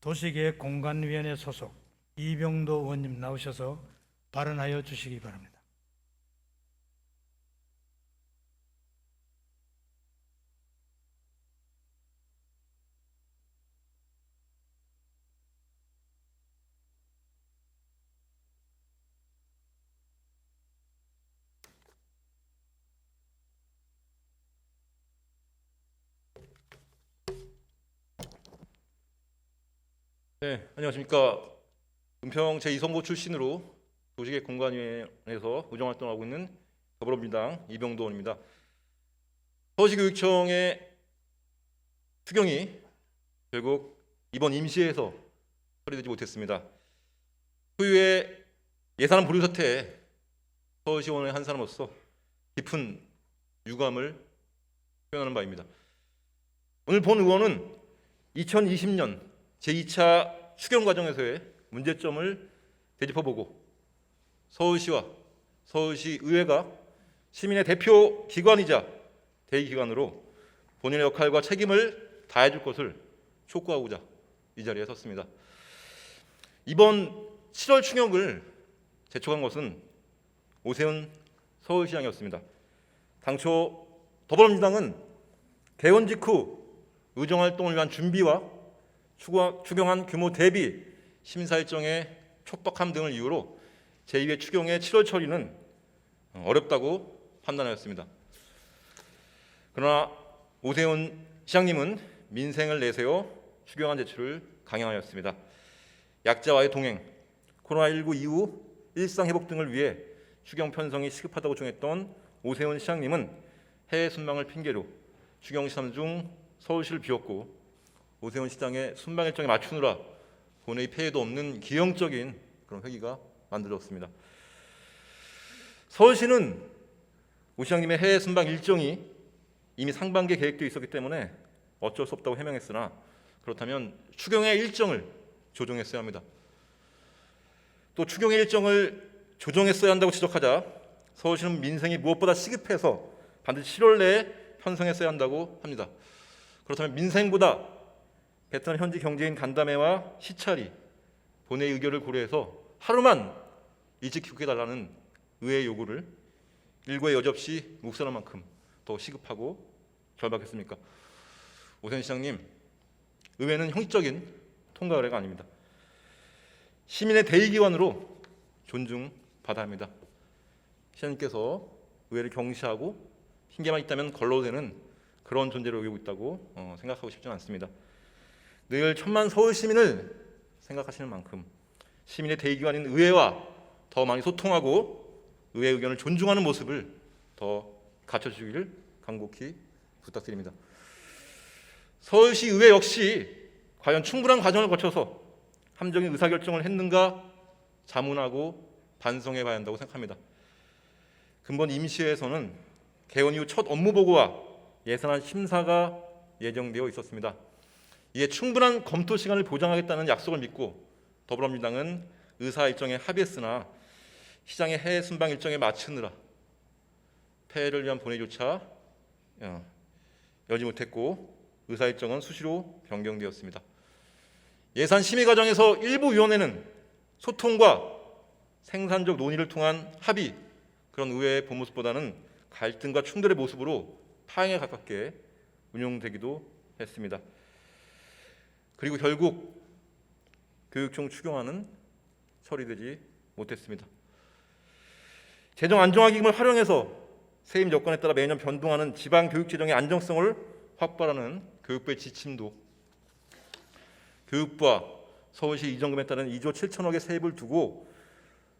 도시계획 공간위원회 소속 이병도 의원님 나오셔서 발언하여 주시기 바랍니다. 네, 안녕하십니까. 은평 제2선거 출신으로 도시계획 공간위원회에서 의정활동하고 있는 더불어민주당 이병도 의원입니다. 서울시교육청의 추경이 결국 이번 임시에서 처리되지 못했습니다. 후유의 예산안 보류 사태에 서울시원의 한 사람으로서 깊은 유감을 표현하는 바입니다. 오늘 본 의원은 2020년 제2차 추경 과정에서의 문제점을 되짚어보고 서울시와 서울시 의회가 시민의 대표 기관이자 대의기관으로 본인의 역할과 책임을 다해줄 것을 촉구하고자 이 자리에 섰습니다. 이번 7월 충격을 제촉한 것은 오세훈 서울시장이었습니다. 당초 더불어민주당은 개원 직후 의정활동을 위한 준비와 추경안 규모 대비 심사 일정의 촉박함 등을 이유로 제2회 추경의 7월 처리는 어렵다고 판단하였습니다. 그러나 오세훈 시장님은 민생을 내세워 추경안 제출을 강행하였습니다. 약자와의 동행, 코로나19 이후 일상 회복 등을 위해 추경 편성이 시급하다고 정했던 오세훈 시장님은 해외 순방을 핑계로 추경 시험 중 서울시를 비웠고 오세훈 시장의 순방 일정에 맞추느라 본회의 폐해도 없는 기형적인 그런 회기가 만들어졌습니다. 서울시는 오 시장님의 해외 순방 일정이 이미 상반기에 계획되어 있었기 때문에 어쩔 수 없다고 해명했으나 그렇다면 추경의 일정을 조정했어야 합니다. 또 추경의 일정을 조정했어야 한다고 지적하자 서울시는 민생이 무엇보다 시급해서 반드시 7월 내에 편성했어야 한다고 합니다. 그렇다면 민생보다 베트남 현지 경제인 간담회와 시찰이 본회의 의결을 고려해서 하루만 일찍 귀국해달라는 의회 요구를 일고의 여접시 묵살한 만큼 더 시급하고 절박했습니까? 오세훈 시장님, 의회는 형식적인 통과 의뢰가 아닙니다. 시민의 대의기관으로 존중받아야 합니다. 시장님께서 의회를 경시하고 핑계만 있다면 걸러대는 그런 존재로 여기고 있다고 어, 생각하고 싶지는 않습니다. 늘 천만 서울 시민을 생각하시는 만큼 시민의 대의기관인 의회와 더 많이 소통하고 의회 의견을 존중하는 모습을 더 갖춰주기를 간곡히 부탁드립니다. 서울시 의회 역시 과연 충분한 과정을 거쳐서 함정의 의사결정을 했는가 자문하고 반성해 봐야 한다고 생각합니다. 근본 임시회에서는 개원 이후 첫 업무 보고와 예산안 심사가 예정되어 있었습니다. 이에 충분한 검토 시간을 보장하겠다는 약속을 믿고 더불어민주당은 의사 일정에 합의했으나 시장의 해외 순방 일정에 맞추느라 폐해를 위한 본회의조차 어, 열지 못했고 의사 일정은 수시로 변경되었습니다. 예산 심의 과정에서 일부 위원회는 소통과 생산적 논의를 통한 합의 그런 의회의 본 모습보다는 갈등과 충돌의 모습으로 파행에 가깝게 운용되기도 했습니다. 그리고 결국 교육청 추경안은 처리되지 못했습니다. 재정 안정화 기금을 활용해서 세임 여건에 따라 매년 변동하는 지방 교육 재정의 안정성을 확보하는 교육부의 지침도 교육부와 서울시 이전금에 따른 2조 7천억의 세입을 두고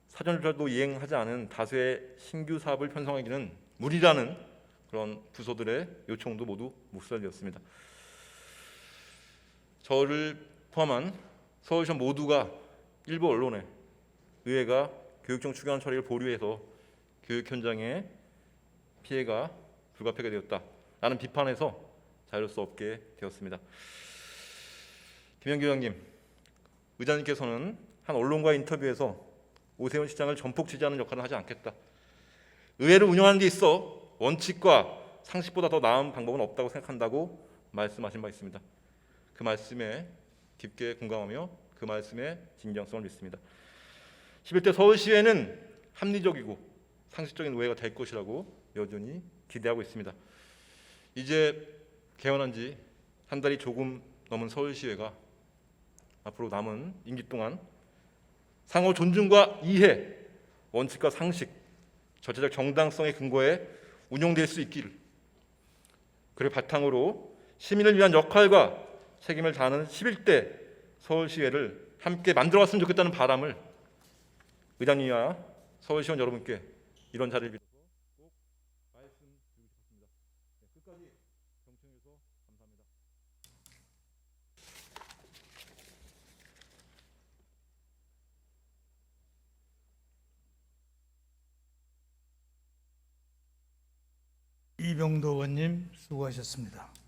사전 조사도 이행하지 않은 다수의 신규 사업을 편성하기는 무리라는 그런 부서들의 요청도 모두 묵살되었습니다. 저를 포함한 서울시 모두가 일부 언론에 의회가 교육청 추경 처리를 보류해서 교육 현장에 피해가 불가피하게 되었다라는 비판에서 자유로울 수 없게 되었습니다. 김영규 의원님, 의장님께서는 한 언론과 인터뷰에서 오세훈 시장을 전폭 지지하는 역할을 하지 않겠다. 의회를 운영하는 데 있어 원칙과 상식보다 더 나은 방법은 없다고 생각한다고 말씀하신 바 있습니다. 그 말씀에 깊게 공감하며 그 말씀의 진정성을 믿습니다. 11대 서울시회는 합리적이고 상식적인 노예가 될 것이라고 여전히 기대하고 있습니다. 이제 개원한 지 한 달이 조금 넘은 서울시회가 앞으로 남은 임기 동안 상호 존중과 이해, 원칙과 상식, 절차적 정당성의 근거에 운용될 수 있기를 그를 바탕으로 시민을 위한 역할과 책임을 다하는 11대 서울시회를 함께 만들어왔으면 좋겠다는 바람을 의장님과 서울시원 여러분께 이런 자리를 빌어서 꼭 말씀드리고 싶습니다. 네, 끝까지 경청해 주셔서 감사합니다. 이병도 의원님 수고하셨습니다.